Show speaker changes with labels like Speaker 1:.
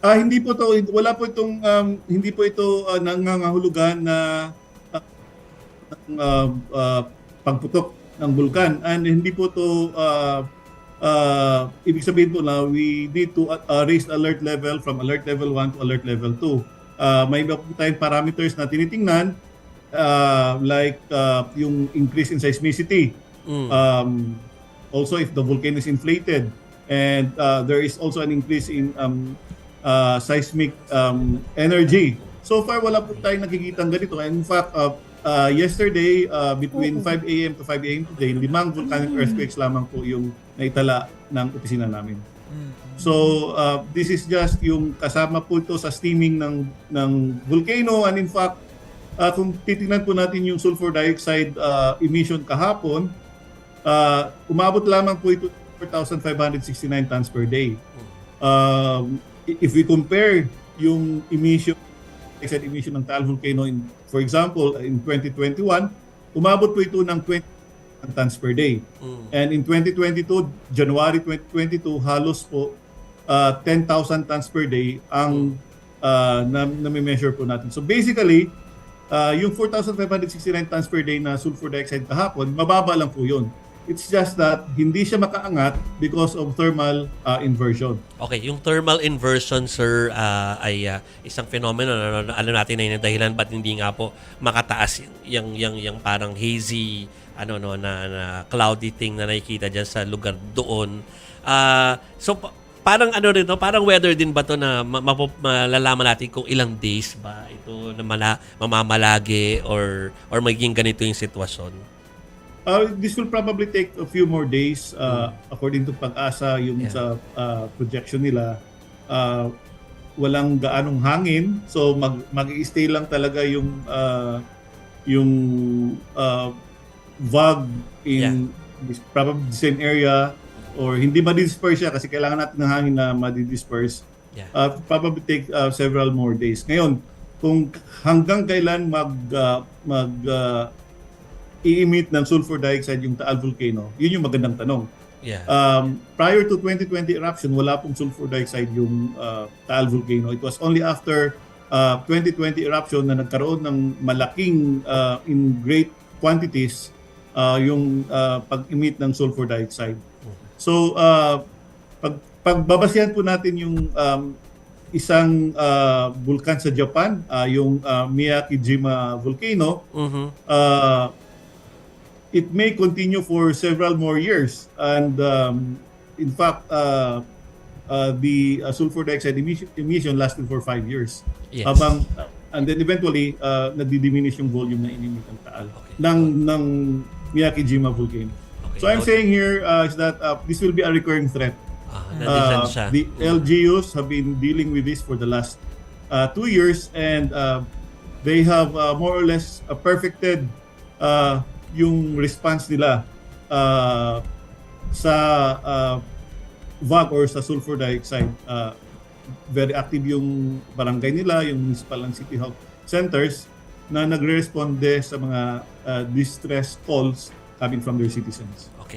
Speaker 1: Ah, hindi po to wala po itong um, hindi po ito uh, nangangahulugan na uh, ng, uh, uh, pagputok ng bulkan and hindi po to uh, uh, ibig sabihin po na we need to uh, raise alert level from alert level 1 to alert level 2. Uh, may iba po tayong parameters na tinitingnan uh, like uh, yung increase in seismicity.
Speaker 2: Mm.
Speaker 1: Um, also if the volcano is inflated and uh, there is also an increase in um, uh, seismic um, energy. So far wala po tayong nakikita ganito. In fact, uh, uh, yesterday uh, between 5 a.m. to 5 a.m. today, limang volcanic earthquakes lamang po yung naitala ng opisina namin. So uh, this is just yung kasama po ito sa steaming ng ng volcano and in fact uh, kung titingnan po natin yung sulfur dioxide uh, emission kahapon, uh, umabot lamang po ito 4,569 tons per day. Um, i- if we compare yung emission dioxide emission ng Taal volcano in for example in 2021, umabot po ito ng 20 tons per day.
Speaker 2: Mm.
Speaker 1: And in 2022, January 2022, halos po uh, 10,000 tons per day ang uh, na, na-measure po natin. So basically, uh, yung 4,569 tons per day na sulfur dioxide kahapon, mababa lang po yun. It's just that hindi siya makaangat because of thermal uh, inversion.
Speaker 2: Okay, yung thermal inversion, sir, ah, ay ah, isang phenomenon. Ano, alam natin na yun dahilan ba't hindi nga po makataas yung, yung, yung parang hazy, ano, no, na, na cloudy thing na nakikita dyan sa lugar doon. Ah, so, pa- parang ano rin, no? parang weather din ba to na ma- malalaman natin kung ilang days ba ito na mala, mamamalagi or, or magiging ganito yung sitwasyon?
Speaker 1: Uh, this will probably take a few more days uh, according to pag-asa yung
Speaker 2: Yeah.
Speaker 1: sa uh, projection nila. Uh, walang gaanong hangin so mag mag-stay lang talaga yung uh, yung uh, VAG in this, probably the same area or hindi ma-disperse siya kasi kailangan natin ng hangin na ma-disperse.
Speaker 2: Yeah.
Speaker 1: Uh, probably take uh, several more days. Ngayon, kung hanggang kailan mag uh, mag uh, i-emit ng sulfur dioxide yung Taal volcano, yun yung magandang tanong.
Speaker 2: Yeah.
Speaker 1: Um, prior to 2020 eruption, wala pong sulfur dioxide yung uh, Taal volcano. It was only after uh, 2020 eruption na nagkaroon ng malaking uh, in great quantities uh, yung uh, pag-emit ng sulfur dioxide. So, uh, pag pagbabasihan po natin yung um, isang uh, bulkan sa Japan, uh, yung uh, Miyakijima volcano,
Speaker 2: Mhm.
Speaker 1: uh, it may continue for several more years. And um, in fact, uh, uh, the uh, sulfur dioxide emission, emission lasted for five years.
Speaker 2: Yes.
Speaker 1: Habang, and then eventually, uh, nadi-diminish yung volume na inimit ng taal
Speaker 2: Okay.
Speaker 1: ng, ng Miyakijima volcano.
Speaker 2: Okay.
Speaker 1: So I'm saying here uh, is that uh, this will be a recurring threat.
Speaker 2: Ah,
Speaker 1: Uh,
Speaker 2: siya.
Speaker 1: the LGUs have been dealing with this for the last uh, two years and uh, they have uh, more or less uh, perfected uh, yung response nila uh, sa uh, VAG or sa sulfur dioxide. Uh, very active yung barangay nila, yung municipal and city health centers na nagre-responde sa mga uh, distress calls coming from their citizens.
Speaker 2: Okay.